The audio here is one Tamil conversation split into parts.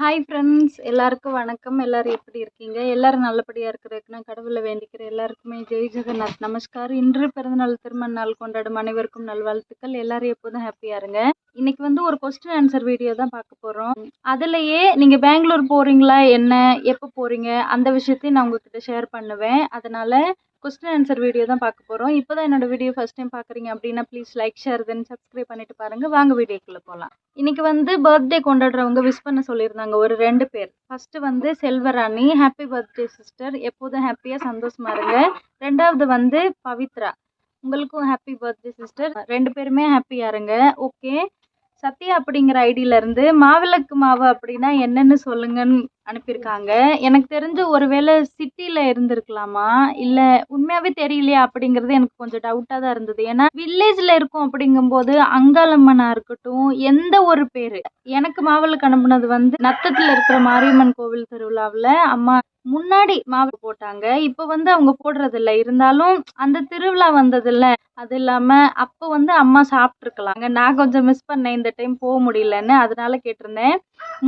ஹாய் ஃப்ரெண்ட்ஸ் எல்லாருக்கும் வணக்கம். எல்லாரும் எப்படி இருக்கீங்க? எல்லோரும் நல்லபடியாக இருக்கிறதுக்கு நான் கடவுளை வேண்டிக்கிற எல்லாருக்குமே ஜெய் ஜெகநாத். நமஸ்கார் இன்று பிறந்தநாள் திருமண நாள் கொண்டாடும் அனைவருக்கும் நல்வாழ்த்துக்கள். எல்லாரும் எப்போதும் ஹாப்பியாக இருங்க. இன்னைக்கு வந்து ஒரு கொஸ்டின் ஆன்சர் வீடியோ தான் பார்க்க போகிறோம் அதுலேயே நீங்கள் பெங்களூர் போகிறீங்களா என்ன? எப்போ போகிறீங்க அந்த விஷயத்தையும் நான் உங்ககிட்ட ஷேர் பண்ணுவேன். அதனால் கொஸ்டின் ஆன்சர் வீடியோ தான் பார்க்க போகிறோம் இப்போ தான் என்னோட வீடியோ ஃபஸ்ட் டைம் பார்க்குறீங்க அப்படின்னா please like share then subscribe பண்ணிட்டு பாருங்கள் வாங்க வீடியோக்குள்ளே போகலாம் இன்றைக்கி வந்து பர்த்டே கொண்டாடுறவங்க விஷ் பண்ண சொல்லியிருந்தாங்க. ஒரு ரெண்டு பேர். ஃபஸ்ட்டு வந்து செல்வராணி. ஹாப்பி பர்த்டே சிஸ்டர் எப்போதும் ஹாப்பியாக சந்தோஷமா இருங்க. ரெண்டாவது வந்து பவித்ரா. உங்களுக்கும் ஹாப்பி பர்த்டே சிஸ்டர் ரெண்டு பேருமே ஹாப்பியாக இருங்க. ஓகே சத்யா அப்படிங்கிற ஐடியில இருந்து மாவிளக்கு மாவு அப்படின்னா என்னன்னு சொல்லுங்கன்னு அனுப்பியிருக்காங்க. எனக்கு தெரிஞ்சு ஒருவேளை சிட்டியில் இருந்திருக்கலாமா? இல்லை உண்மையாகவே தெரியலையா அப்படிங்கிறது எனக்கு கொஞ்சம் டவுட்டாக தான் இருந்தது. ஏன்னா வில்லேஜில் இருக்கும் அப்படிங்கும்போது அங்காளம்மனாக இருக்கட்டும் எந்த ஒரு பேர். எனக்கு மாவிளக்கு அனுப்புனது வந்து நத்தத்தில் இருக்கிற மாரியம்மன் கோவில் திருவிழாவில் அம்மா முன்னாடி மாவு போட்டாங்க. இப்போ வந்து அவங்க போடுறதில்ல. இருந்தாலும் அந்த திருவிழா வந்ததில்ல. அது இல்லாமல் அப்போ வந்து அம்மா சாப்பிட்ருக்கலாங்க நான் கொஞ்சம் மிஸ் பண்ணேன். இந்த டைம் போக முடியலன்னு அதனால கேட்டிருந்தேன்.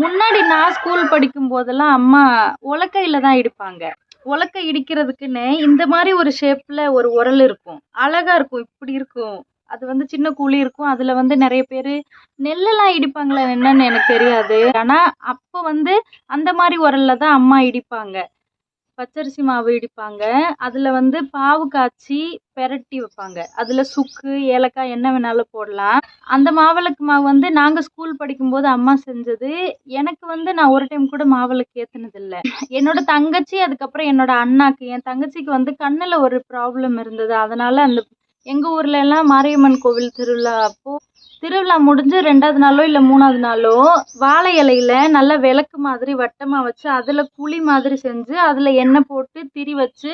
முன்னாடி நான் ஸ்கூல் படிக்கும் போதெல்லாம் அம்மா உலக்கையில் தான் இடிப்பாங்க. உலக்கை இடிக்கிறதுக்குன்னு இந்த மாதிரி ஒரு ஷேப்பில் ஒரு உரல் இருக்கும். அழகாக இருக்கும். இப்படி இருக்கும். அது வந்து சின்ன குழி இருக்கும். அதில் வந்து நிறைய பேர் நெல்லெல்லாம் இடிப்பாங்களா என்னன்னு எனக்கு தெரியாது. ஆனால் அப்போ வந்து அந்த மாதிரி உரல்ல தான் அம்மா இடிப்பாங்க. பச்சரிசி மாவு இடிப்பாங்க. அதில் வந்து பாவு காய்ச்சி பெரட்டி வைப்பாங்க. அதில் சுக்கு ஏலக்காய் என்ன வேணாலும் போடலாம். அந்த மாவிளக்கு மாவு வந்து நாங்கள் ஸ்கூல் படிக்கும்போது அம்மா செஞ்சது. எனக்கு வந்து நான் ஒரு டைம் கூட மாவிளக்கு ஏற்றுனதில்லை என்னோட தங்கச்சி அதுக்கப்புறம் என்னோட அண்ணாக்கு. என் தங்கச்சிக்கு வந்து கண்ணில் ஒரு ப்ராப்ளம் இருந்தது. அதனால அந்த எங்கள் ஊர்லலாம் எல்லாம் மாரியம்மன் கோவில் திருவிழா அப்போ திருவிழா முடிஞ்சு ரெண்டாவது நாளோ இல்லை மூணாவது நாளோ வாழை இலையில நல்லா விளக்கு மாதிரி வட்டமாக வச்சு அதில் குழி மாதிரி செஞ்சு அதில் எண்ணெய் போட்டு திரி வச்சு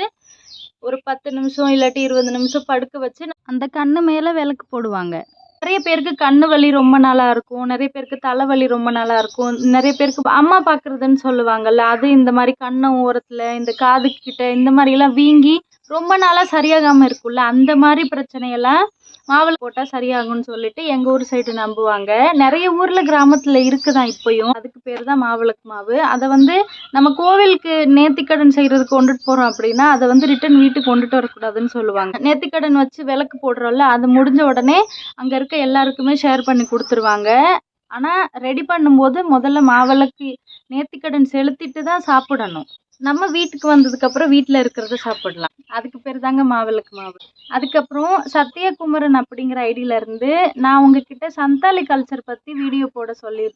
ஒரு பத்து நிமிஷம் இல்லாட்டி இருபது நிமிஷம் படுக்க வச்சு அந்த கண்ணு மேலே விளக்கு போடுவாங்க. நிறைய பேருக்கு கண்ணு வலி ரொம்ப நாளாக இருக்கும் நிறைய பேருக்கு தலைவலி ரொம்ப நாளாக இருக்கும் நிறைய பேருக்கு அம்மா பார்க்குறதுன்னு சொல்லுவாங்கல்ல அது இந்த மாதிரி கண்ணை ஓரத்தில் இந்த காது கிட்ட இந்த மாதிரிலாம் வீங்கி ரொம்ப நாளாக சரியாகாமல் இருக்கும்ல அந்த மாதிரி பிரச்சனையெல்லாம் மாவில் போட்டால் சரியாகும்னு சொல்லிட்டு எங்கள் ஊர் சைடு நம்புவாங்க. நிறைய ஊரில் கிராமத்தில் இருக்குதான் இப்போயும். அதுக்கு பேர் தான் மாவிளக்கு மாவு. அதை வந்து நம்ம கோவிலுக்கு நேர்த்திக்கடன் செய்கிறதுக்கு கொண்டுட்டு போகிறோம் அப்படின்னா அதை வந்து ரிட்டன் வீட்டுக்கு கொண்டுட்டு வரக்கூடாதுன்னு சொல்லுவாங்க. நேர்த்திக்கடன் வச்சு விளக்கு போடுறோம்ல அது முடிஞ்ச உடனே அங்கே இருக்க எல்லாருக்குமே ஷேர் பண்ணி கொடுத்துருவாங்க. ஆனால் ரெடி பண்ணும்போது முதல்ல மாவிளக்கு நேர்த்திக்கடன் செலுத்திட்டு தான் சாப்பிடணும். நம்ம வீட்டுக்கு வந்ததுக்கப்புறம் வீட்டில் இருக்கிறத சாப்பிடலாம். அதுக்கு பேர் தாங்க மாவிளக்கு மாவு. அதுக்கப்புறம் சத்யகுமரன் அப்படிங்கிற ஐடியில இருந்து நான் உங்ககிட்ட சந்தாலி கல்ச்சர் பற்றி வீடியோ போட சொல்லி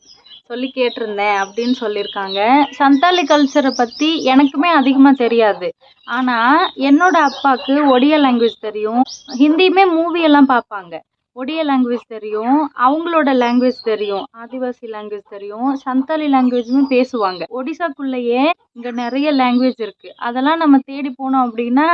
சொல்லி கேட்டிருந்தேன் அப்படின்னு சொல்லியிருக்காங்க. சந்தாலி கல்ச்சரை பற்றி எனக்குமே அதிகமாக தெரியாது. ஆனால் என்னோட அப்பாவுக்கு ஒடியா லாங்குவேஜ் தெரியும். ஹிந்தியுமே மூவி எல்லாம் பார்ப்பாங்க. ஒடிய லாங்குவேஜ் தெரியும் அவங்களோட லாங்குவேஜ் தெரியும் ஆதிவாசி லாங்குவேஜ் தெரியும் சந்தாலி லாங்குவேஜும் பேசுவாங்க. ஒடிசாக்குள்ளேயே இங்கே நிறைய லாங்குவேஜ் இருக்குது அதெல்லாம் நம்ம தேடி போனோம் அப்படின்னா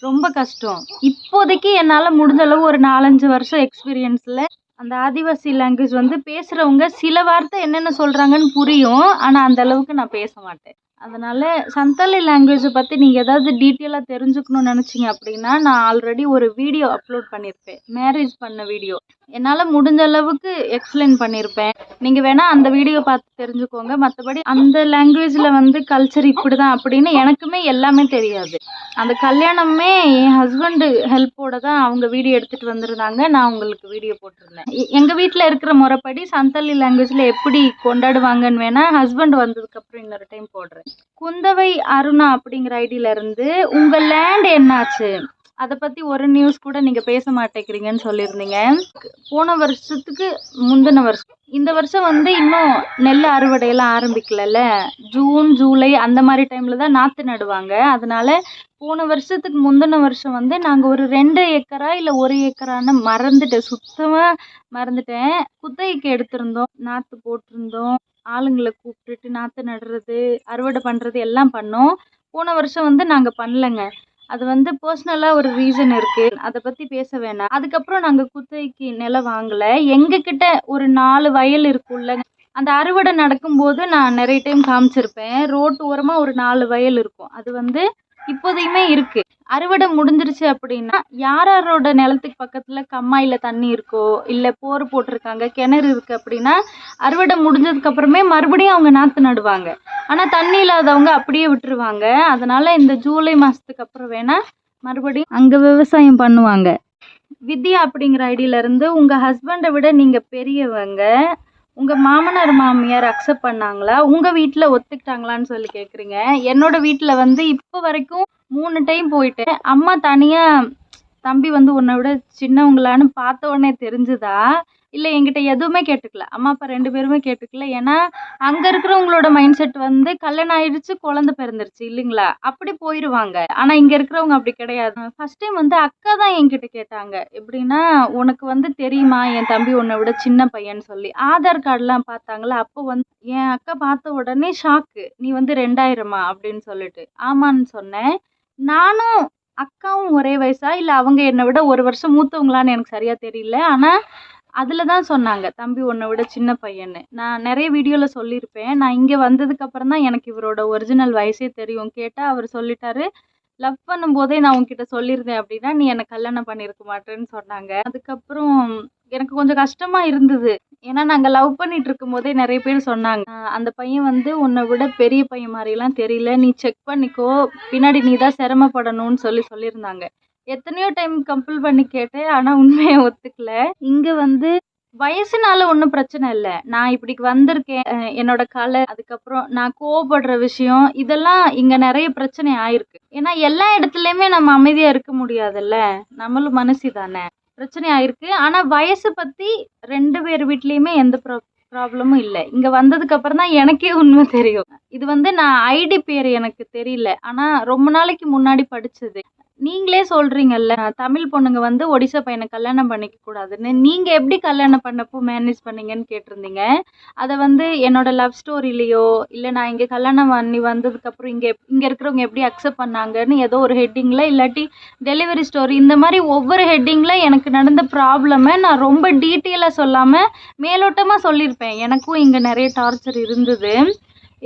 ரொம்ப கஷ்டம். இப்போதைக்கு என்னால் முடிஞ்ச அளவு ஒரு நாலஞ்சு வருஷம் எக்ஸ்பீரியன்ஸில் அந்த ஆதிவாசி லாங்குவேஜ் வந்து பேசுகிறவங்க சில வார்த்தை என்னென்ன சொல்கிறாங்கன்னு புரியும் ஆனால் அந்த அளவுக்கு நான் பேச மாட்டேன். அதனால் சந்தாலி லாங்குவேஜை பற்றி நீங்கள் ஏதாவது டீட்டெயிலாக தெரிஞ்சுக்கணும்னு நினச்சிங்க அப்படின்னா நான் ஆல்ரெடி ஒரு வீடியோ அப்லோட் பண்ணியிருப்பேன் மேரேஜ் பண்ண வீடியோ என்னால் முடிஞ்ச அளவுக்கு எக்ஸ்பிளைன் பண்ணியிருப்பேன் நீங்கள் வேணால் அந்த வீடியோ பார்த்து தெரிஞ்சுக்கோங்க. மற்றபடி அந்த லாங்குவேஜில் வந்து கல்ச்சர் இப்படி தான் அப்படின்னு எனக்குமே எல்லாமே தெரியாது. அந்த கல்யாணமே என் ஹஸ்பண்டு ஹெல்ப்போட தான் அவங்க வீடியோ எடுத்துகிட்டு வந்திருந்தாங்க. நான் உங்களுக்கு வீடியோ போட்டிருந்தேன். எங்கள் வீட்டில் இருக்கிற முறைப்படி சந்தாலி லாங்குவேஜில் எப்படி கொண்டாடுவாங்கன்னு வேணால் ஹஸ்பண்ட் வந்ததுக்கப்புறம் இன்னொரு டைம் போடுறேன். குந்தவை அருணா அப்படிங்கிற ஐடியில இருந்து உங்க லேண்ட் என்னாச்சு? அதை பத்தி ஒரு நியூஸ் கூட நீங்க பேச மாட்டேங்கிறீங்கன்னு சொல்லியிருந்தீங்க. போன வருஷத்துக்கு முந்தின வருஷம். இந்த வருஷம் வந்து இன்னும் நெல் அறுவடையெல்லாம் ஆரம்பிக்கலல்ல? ஜூன் ஜூலை அந்த மாதிரி டைம்ல தான் நாற்று நடுவாங்க. அதனால போன வருஷத்துக்கு முந்தின வருஷம் வந்து நாங்கள் ஒரு ரெண்டு ஏக்கரா இல்லை ஒரு ஏக்கரான்னு மறந்துட்டேன் சுத்தமாக மறந்துட்டேன். குத்தகைக்கு எடுத்திருந்தோம் நாற்று போட்டிருந்தோம். ஆளுங்களை கூப்பிட்டுட்டு நாற்று நடுறது அறுவடை பண்ணுறது எல்லாம் பண்ணோம். போன வருஷம் வந்து நாங்கள் பண்ணலங்க. அது வந்து பர்சனலாக ஒரு ரீசன் இருக்குது அதை பற்றி பேச வேணாம். அதுக்கப்புறம் நாங்கள் குத்தகைக்கு நிலம் வாங்கலை. எங்ககிட்ட ஒரு நாலு வயல் இருக்கும்ல. அந்த அறுவடை நடக்கும்போது நான் நிறைய டைம் காமிச்சிருப்பேன். ரோட்டு ஓரமாக ஒரு நாலு வயல் இருக்கும். அது வந்து இப்போதையுமே இருக்கு. அறுவடை முடிஞ்சிருச்சு அப்படின்னா யார் யாரோட நிலத்துக்கு பக்கத்துல கம்மாயில தண்ணி இருக்கோ இல்ல போர் போட்டிருக்காங்க கிணறு இருக்கு அப்படின்னா அறுவடை முடிஞ்சதுக்கு அப்புறமே மறுபடியும் அவங்க நாத்து நடுவாங்க. ஆனா தண்ணி இல்லாதவங்க அப்படியே விட்டுருவாங்க. அதனால இந்த ஜூலை மாசத்துக்கு அப்புறம் வேணா மறுபடியும் அங்க விவசாயம் பண்ணுவாங்க. வித்யா அப்படிங்கிற ஐடியில இருந்து உங்க ஹஸ்பண்டை விட நீங்க பெரியவங்க. உங்க மாமனார் மாமியார் அக்செப்ட் பண்ணாங்களா? உங்க வீட்டுல ஒத்துக்கிட்டாங்களான்னு சொல்லி கேக்குறீங்க. என்னோட வீட்டுல வந்து இப்போ வரைக்கும் மூணு டைம் போயிட்டேன் அம்மா தனியா தம்பி வந்து உன்னை விட சின்னவங்களான்னு பார்த்த உடனே தெரிஞ்சுதா? இல்லை என்கிட்ட எதுவுமே கேட்டுக்கல. அம்மா அப்பா ரெண்டு பேருமே கேட்டுக்கல. ஏன்னா அங்கே இருக்கிறவங்களோட மைண்ட் செட் வந்து கல்யாணம் ஆயிடுச்சு குழந்தை பிறந்துருச்சு இல்லைங்களா? அப்படி போயிடுவாங்க ஆனால் இங்கே இருக்கிறவங்க அப்படி கிடையாது. ஃபர்ஸ்ட் டைம் வந்து அக்கா தான் என்கிட்ட கேட்டாங்க. எப்படின்னா உனக்கு வந்து தெரியுமா என் தம்பி உன்னை விட சின்ன பையன் சொல்லி. ஆதார் கார்டுலாம் பார்த்தாங்களா? அப்போ வந்து என் அக்கா பார்த்த உடனே ஷாக்கு நீ வந்து ரெண்டாயிரமா? அப்படின்னு சொல்லிட்டு. ஆமான்னு சொன்னேன். நானும் அக்காவும் ஒரே வயசா? இல்லை அவங்க என்னை விட ஒரு வருஷம் மூத்தவங்களான்னு எனக்கு சரியாக தெரியல. ஆனால் அதில் தான் சொன்னாங்க தம்பி உன்னை விட சின்ன பையன்னு. நான் நிறைய வீடியோவில் சொல்லியிருப்பேன். நான் இங்கே வந்ததுக்கப்புறம் தான் எனக்கு இவரோட ஒரிஜினல் வயசே தெரியும். கேட்டால் அவர் சொல்லிட்டாரு லவ் பண்ணும்போதே நான் உங்ககிட்ட சொல்லியிருந்தேன் அப்படின்னா நீ என்னை கல்யாணம் பண்ணியிருக்க மாட்டேன்னு சொன்னாங்க. அதுக்கப்புறம் எனக்கு கொஞ்சம் கஷ்டமா இருந்தது. ஏன்னா நாங்கள் லவ் பண்ணிட்டு இருக்கும்போதே நிறைய பேர் சொன்னாங்க அந்த பையன் வந்து உன்னை விட பெரிய பையன் மாதிரிலாம் தெரியல. நீ செக் பண்ணிக்கோ. பின்னாடி நீ தான் சிரமப்படணும்னு சொல்லி சொல்லியிருந்தாங்க. எத்தனையோ டைம் கம்பல் பண்ணி கேட்டேன் ஆனால் உண்மையை ஒத்துக்கல. இங்கே வந்து வயசுனால ஒன்றும் பிரச்சனை இல்லை. நான் இப்படி வந்திருக்கேன் என்னோட கலை அதுக்கப்புறம் நான் கோவப்படுற விஷயம் இதெல்லாம் இங்கே நிறைய பிரச்சனை ஆயிருக்கு. ஏன்னா எல்லா இடத்துலையுமே நம்ம அமைதியாக இருக்க முடியாதுல்ல. நம்மளும் மனசு தானே. பிரச்சனை ஆயிருக்கு. ஆனால் வயசு பற்றி ரெண்டு பேர் வீட்லேயுமே எந்த ப்ரா ப்ராப்ளமும் இல்லை. இங்கே வந்ததுக்கு அப்புறம் தான் எனக்கே உண்மை தெரியும். இது வந்து நான் ஐடி பேர் எனக்கு தெரியல. ஆனால் ரொம்ப நாளைக்கு முன்னாடி படித்தது நீங்களே சொல்றீங்கல்ல தமிழ் பொண்ணுங்க வந்து ஒடிசா பையனை கல்யாணம் பண்ணிக்க கூடாதுன்னு நீங்க எப்படி கல்யாணம் பண்ணப்போ மேனேஜ் பண்ணீங்கன்னு கேட்டிருந்தீங்க. அதை வந்து என்னோட லவ் ஸ்டோரிலையோ இல்லை நான் இங்கே கல்யாணம் பண்ணி வந்ததுக்கு அப்புறம் இங்கே இங்கே இருக்கிறவங்க எப்படி அக்செப்ட் பண்ணாங்கன்னு ஏதோ ஒரு ஹெட்டிங்கில் இல்லாட்டி டெலிவரி ஸ்டோரி இந்த மாதிரி ஒவ்வொரு ஹெட்டிங்கில் எனக்கு நடந்த ப்ராப்ளமை நான் ரொம்ப டீட்டெயிலாக சொல்லாமல் மேலோட்டமாக சொல்லியிருப்பேன். எனக்கும் இங்கே நிறைய டார்ச்சர் இருந்தது.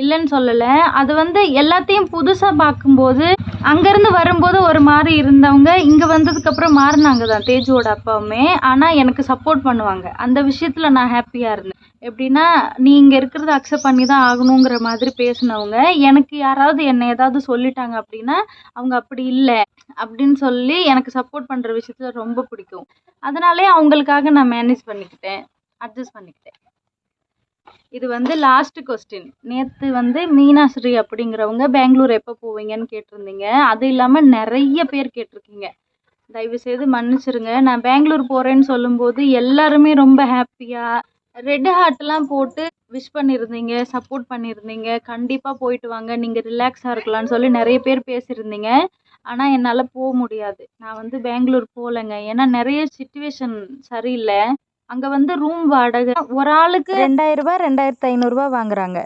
இல்லைன்னு சொல்லலை. அது வந்து எல்லாத்தையும் புதுசாக பார்க்கும்போது அங்கேருந்து வரும்போது ஒரு மாதிரி இருந்தவங்க இங்கே வந்ததுக்கப்புறம் மாறினாங்க தான் தேஜுவோட அப்பாவுமே. ஆனால் எனக்கு சப்போர்ட் பண்ணுவாங்க. அந்த விஷயத்தில் நான் ஹாப்பியாக இருந்தேன். எப்படின்னா நீ இங்கே இருக்கிறத அக்செப்ட் பண்ணி தான் ஆகணுங்கிற மாதிரி பேசினவங்க எனக்கு யாராவது என்னை ஏதாவது சொல்லிட்டாங்க அப்படின்னா அவங்க அப்படி இல்லை அப்படின்னு சொல்லி எனக்கு சப்போர்ட் பண்ணுற விஷயத்தில் ரொம்ப பிடிக்கும். அதனாலே அவங்களுக்காக நான் மேனேஜ் பண்ணிக்கிட்டேன் அட்ஜஸ்ட் பண்ணிக்கிட்டேன். இது வந்து லாஸ்ட் கொஸ்டின் நேற்று வந்து மீனாஸ்ரீ அப்படிங்கிறவங்க பெங்களூர் எப்போ போவீங்கன்னு கேட்டிருந்தீங்க. அது இல்லாமல் நிறைய பேர் கேட்டிருக்கீங்க. தயவு செய்து மன்னிச்சிருங்க. நான் பெங்களூர் போகிறேன்னு சொல்லும்போது எல்லாருமே ரொம்ப ஹாப்பியாக ரெட் ஹார்ட்லாம் போட்டு விஷ் பண்ணியிருந்தீங்க சப்போர்ட் பண்ணியிருந்தீங்க. கண்டிப்பாக போயிட்டு வாங்க. நீங்கள் ரிலாக்ஸாக இருக்கலாம்னு சொல்லி நிறைய பேர் பேசியிருந்தீங்க. ஆனால் என்னால் போக முடியாது. நான் வந்து பெங்களூர் போகலைங்க. ஏன்னா நிறைய சுச்சுவேஷன் சரியில்லை. அங்கே வந்து ரூம் வாடகை. ஒரு ஆளுக்கு ரெண்டாயிரம் ரூபாய் ரெண்டாயிரத்தி ஐநூறுரூவா வாங்குறாங்க.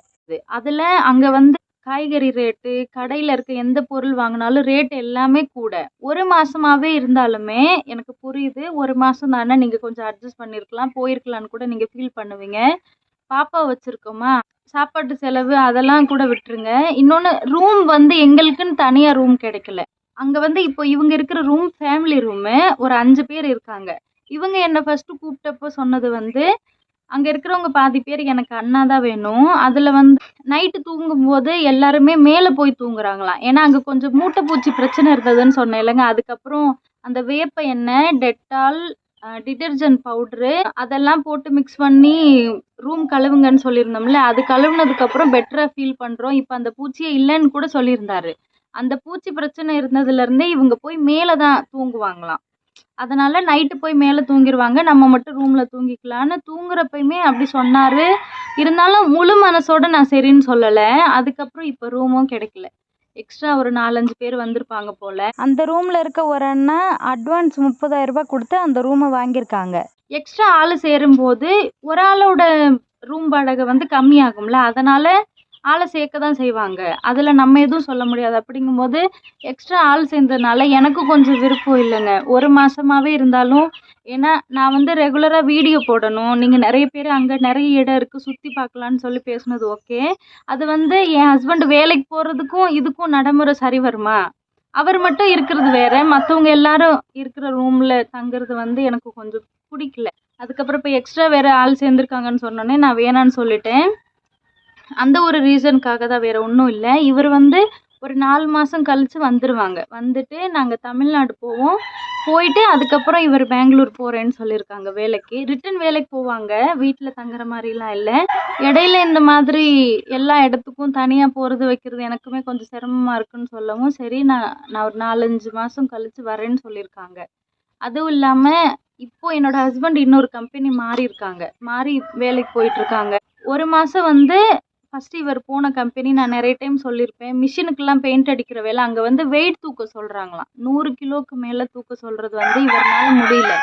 அதில் அங்கே வந்து காய்கறி ரேட்டு கடையில் இருக்க எந்த பொருள் வாங்கினாலும் ரேட் எல்லாமே கூட. ஒரு மாசமாவே இருந்தாலுமே எனக்கு புரியுது. ஒரு மாதம் தானே நீங்கள் கொஞ்சம் அட்ஜஸ்ட் பண்ணியிருக்கலாம் போயிருக்கலான்னு கூட நீங்கள் ஃபீல் பண்ணுவீங்க. பாப்பா வச்சுருக்கோமா? சாப்பாட்டு செலவு அதெல்லாம் கூட விட்டுருங்க. இன்னொன்று ரூம் வந்து எங்களுக்குன்னு தனியாக ரூம் கிடைக்கல. அங்கே வந்து இப்போ இவங்க இருக்கிற ரூம் ஃபேமிலி ரூமு ஒரு அஞ்சு பேர் இருக்காங்க. இவங்க என்னை ஃபஸ்ட்டு கூப்பிட்டப்போ சொன்னது வந்து அங்கே இருக்கிறவங்க பாதி பேர் எனக்கு அண்ணா தான் வேணும். அதில் வந்து நைட்டு தூங்கும்போது எல்லாருமே மேலே போய் தூங்குறாங்களாம். ஏன்னா அங்கே கொஞ்சம் மூட்டை பூச்சி பிரச்சனை இருந்ததுன்னு சொன்னேன் இல்லைங்க. அதுக்கப்புறம் அந்த வேப்ப எண்ணெய் டெட்டால் டிட்டர்ஜென்ட் பவுட்ரு அதெல்லாம் போட்டு மிக்ஸ் பண்ணி ரூம் கழுவுங்கன்னு சொல்லியிருந்தோம்ல அது கழுவுனதுக்கப்புறம் பெட்டராக ஃபீல் பண்ணுறோம் இப்போ அந்த பூச்சியே இல்லைன்னு கூட சொல்லியிருந்தாரு. அந்த பூச்சி பிரச்சனை இருந்ததுலேருந்தே இவங்க போய் மேலே தான் தூங்குவாங்களாம். அதனால நைட்டு போய் மேலே தூங்கிடுவாங்க நம்ம மட்டும் ரூமில் தூங்கிக்கலான்னு தூங்குறப்பயுமே அப்படி சொன்னார். இருந்தாலும் முழு மனசோட நான் சரின்னு சொல்லலை. அதுக்கப்புறம் இப்போ ரூமும் கிடைக்கல. எக்ஸ்ட்ரா ஒரு நாலஞ்சு பேர் வந்திருப்பாங்க போல். அந்த ரூமில் இருக்க ஒரு அண்ணா அட்வான்ஸ் முப்பதாயிரம் ரூபாய் கொடுத்து அந்த ரூமை வாங்கியிருக்காங்க. எக்ஸ்ட்ரா ஆள் சேரும்போது ஒரு ஆளோட ரூம் வாடகை வந்து கம்மியாகும்ல. அதனால் ஆளை சேர்க்க தான் செய்வாங்க. அதில் நம்ம எதுவும் சொல்ல முடியாது. அப்படிங்கும்போது எக்ஸ்ட்ரா ஆள் சேர்ந்ததுனால எனக்கும் கொஞ்சம் விருப்பம் இல்லைங்க. ஒரு மாதமாகவே இருந்தாலும் ஏன்னா நான் வந்து ரெகுலராக வீடியோ போடணும். நீங்கள் நிறைய பேர் அங்கே நிறைய இடம் இருக்குது சுற்றி பார்க்கலான்னு சொல்லி பேசுனது ஓகே அது வந்து என் ஹஸ்பண்ட் வேலைக்கு போகிறதுக்கும் இதுக்கும் நடைமுறை சரி வருமா? அவர் மட்டும் இருக்கிறது வேற. மற்றவங்க எல்லாரும் இருக்கிற ரூமில் தங்குறது வந்து எனக்கு கொஞ்சம் பிடிக்கல. அதுக்கப்புறம் இப்போ எக்ஸ்ட்ரா வேறு ஆள் சேர்ந்துருக்காங்கன்னு சொன்னோன்னே நான் வேணான்னு சொல்லிட்டேன். அந்த ஒரு ரீசனுக்காக தான் வேறு ஒன்றும் இல்லை. இவர் வந்து ஒரு நாலு மாதம் கழித்து வந்துடுவாங்க வந்துட்டு நாங்கள் தமிழ்நாடு போவோம். போயிட்டு அதுக்கப்புறம் இவர் பெங்களூர் போகிறேன்னு சொல்லியிருக்காங்க வேலைக்கு. ரிட்டன் வேலைக்கு போவாங்க. வீட்டில் தங்குற மாதிரிலாம் இல்லை. இடையில இந்த மாதிரி எல்லா இடத்துக்கும் தனியாக போகிறது வைக்கிறது எனக்குமே கொஞ்சம் சிரமமாக இருக்குன்னு சொல்லவும் சரி நான் நான் ஒரு நாலஞ்சு மாதம் கழித்து வரேன்னு சொல்லியிருக்காங்க. அதுவும் இல்லாமல் இப்போ என்னோடய ஹஸ்பண்ட் இன்னொரு கம்பெனி மாறி இருக்காங்க மாறி வேலைக்கு போயிட்டுருக்காங்க ஒரு மாதம் வந்து ஃபஸ்ட்டு இவர் போன கம்பெனி நான் நிறைய டைம் சொல்லியிருப்பேன். மிஷினுக்கெல்லாம் பெயிண்ட் அடிக்கிற வேலை அங்கே வந்து வெயிட் தூக்க சொல்கிறாங்களாம் நூறு கிலோவுக்கு மேலே தூக்க சொல்கிறது வந்து இவரால் முடியல.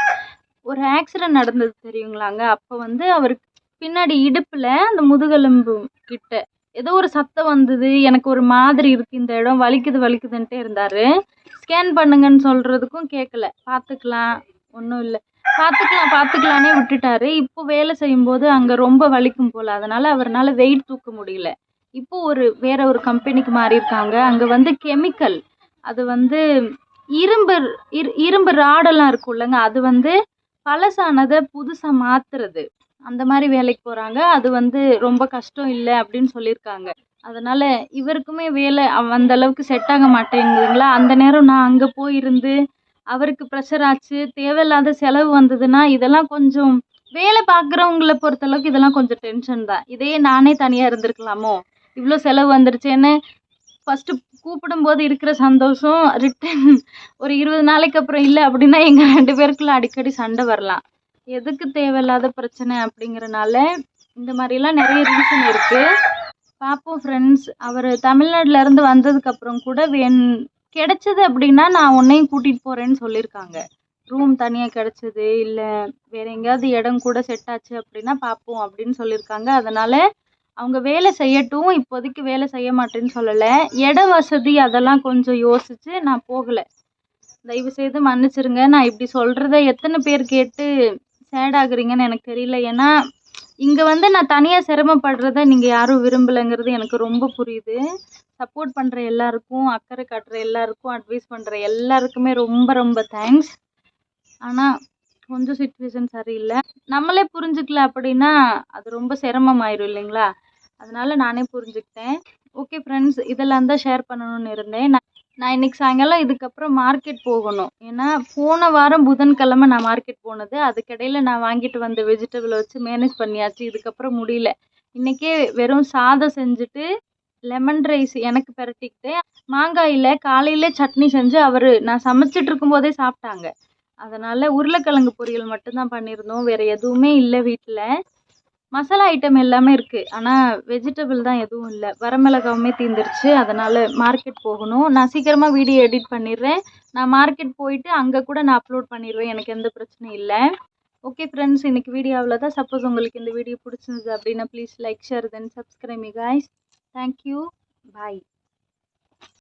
ஒரு ஆக்சிடென்ட் நடந்தது தெரியுங்களாங்க? அப்போ வந்து அவருக்கு பின்னாடி இடுப்பில் அந்த முதுகெலும்பு கிட்ட ஏதோ ஒரு சத்தம் வந்தது. எனக்கு ஒரு மாதிரி இருக்குது இந்த இடம் வலிக்குது வலிக்குதுன்ட்டே இருந்தார். ஸ்கேன் பண்ணுங்கன்னு சொல்கிறதுக்கும் கேட்கல பார்த்துக்கலாம். ஒன்றும் இல்லை. பார்த்துக்கலாம் பார்த்துக்கலானே விட்டுட்டாரு. இப்போ வேலை செய்யும்போது அங்கே ரொம்ப வலிக்கும் போல். அதனால் அவர்னால் வெயிட் தூக்க முடியல. இப்போ ஒரு வேற ஒரு கம்பெனிக்கு மாறியிருக்காங்க. அங்கே வந்து கெமிக்கல் அது வந்து இரும்பு இரு இரும்பு ராடெல்லாம் இருக்கும்லங்க அது வந்து பழசானதை புதுசாக மாற்றுறது அந்த மாதிரி வேலைக்கு போகிறாங்க அது வந்து ரொம்ப கஷ்டம் இல்லை அப்படின்னு சொல்லியிருக்காங்க. அதனால் இவருக்குமே வேலை அந்த அளவுக்கு செட் ஆக மாட்டேங்குதுங்களா? அந்த நேரம் நான் அங்கே போயிருந்து அவருக்கு ப்ரெஷர் ஆச்சு தேவையில்லாத செலவு வந்ததுன்னா இதெல்லாம் கொஞ்சம் வேலை பார்க்குறவங்கள பொறுத்தளவுக்கு இதெல்லாம் கொஞ்சம் டென்ஷன் தான். இதே நானே தனியாக இருந்திருக்கலாமோ? இவ்வளோ செலவு வந்துருச்சேன்னு ஃபஸ்ட்டு கூப்பிடும்போது இருக்கிற சந்தோஷம் ரிட்டன் ஒரு இருபது நாளைக்கு அப்புறம் இல்லை அப்படின்னா எங்கள் ரெண்டு பேருக்குள்ள அடிக்கடி சண்டை வரலாம். எதுக்கு தேவையில்லாத பிரச்சனை அப்படிங்கிறனால இந்த மாதிரிலாம் நிறைய ரீசன் இருக்குது பார்ப்போம் ஃப்ரெண்ட்ஸ் அவர் தமிழ்நாட்டிலேருந்து வந்ததுக்கப்புறம் கூட வேன் கிடைச்சது அப்படின்னா நான் உன்னையும் கூட்டிகிட்டு போகிறேன்னு சொல்லியிருக்காங்க. ரூம் தனியாக கிடைச்சது இல்லை வேற எங்கேயாவது இடம் கூட செட் ஆச்சு அப்படின்னா பார்ப்போம் அப்படின்னு சொல்லியிருக்காங்க. அதனால் அவங்க வேலை செய்யட்டும் இப்போதைக்கு வேலை செய்ய மாட்டேன்னு சொல்லலை. இட வசதி அதெல்லாம் கொஞ்சம் யோசித்து நான் போகலை. தயவு செய்து மன்னிச்சிருங்க. நான் இப்படி சொல்கிறத எத்தனை பேர் கேட்டு சேட் ஆகுறீங்கன்னு எனக்கு தெரியல. ஏன்னா இங்கே வந்து நான் தனியாக சிரமப்படுறத நீங்கள் யாரும் விரும்பலைங்கிறது எனக்கு ரொம்ப புரியுது. சப்போர்ட் பண்ணுற எல்லாருக்கும் அக்கறை காட்டுற எல்லாருக்கும் அட்வைஸ் பண்ணுற எல்லாருக்குமே ரொம்ப ரொம்ப தேங்க்ஸ் ஆனால் கொஞ்சம் சுச்சுவேஷன் சரியில்லை. நம்மளே புரிஞ்சுக்கல அப்படின்னா அது ரொம்ப சிரமமாயிரும் இல்லைங்களா? அதனால நானே புரிஞ்சுக்கிட்டேன். ஓகே ஃப்ரெண்ட்ஸ் இதெல்லாம் தான் ஷேர் பண்ணணும்னு இருந்தேன். நான் நான் இன்னைக்கு சாயங்காலம் இதுக்கப்புறம் மார்க்கெட் போகணும். ஏன்னா போன வாரம் புதன்கிழமை நான் மார்க்கெட் போனது. அதுக்கிடையில் நான் வாங்கிட்டு வந்த வெஜிடபிளை வச்சு மேனேஜ் பண்ணியாச்சு. இதுக்கப்புறம் முடியல. இன்றைக்கே வெறும் சாதம் செஞ்சுட்டு லெமன் ரைஸ் எனக்கு பிரட்டிக்கிட்டு மாங்காயில் காலையில் சட்னி செஞ்சு அவர் நான் சமைச்சிட்டு இருக்கும்போதே சாப்பிட்டாங்க. அதனால் உருளைக்கிழங்கு பொரியல் மட்டும்தான் பண்ணியிருந்தோம். வேறு எதுவுமே இல்லை வீட்டில் மசாலா ஐட்டம் எல்லாமே இருக்குது ஆனால் வெஜிடபிள் தான் எதுவும் இல்லை. வரமிளகாவுமே தீந்துருச்சு. அதனால் மார்க்கெட் போகணும். நான் சீக்கிரமாக வீடியோ எடிட் பண்ணிடுறேன். நான் மார்க்கெட் போயிட்டு அங்கே கூட நான் அப்லோட் பண்ணிடுவேன் எனக்கு எந்த பிரச்சனையும் இல்லை. ஓகே ஃப்ரெண்ட்ஸ் இன்னைக்கு வீடியோ அவ்வளோதான் சப்போஸ் உங்களுக்கு இந்த வீடியோ பிடிச்சிருந்தது அப்படின்னா please like share then subscribe guys guys thank you bye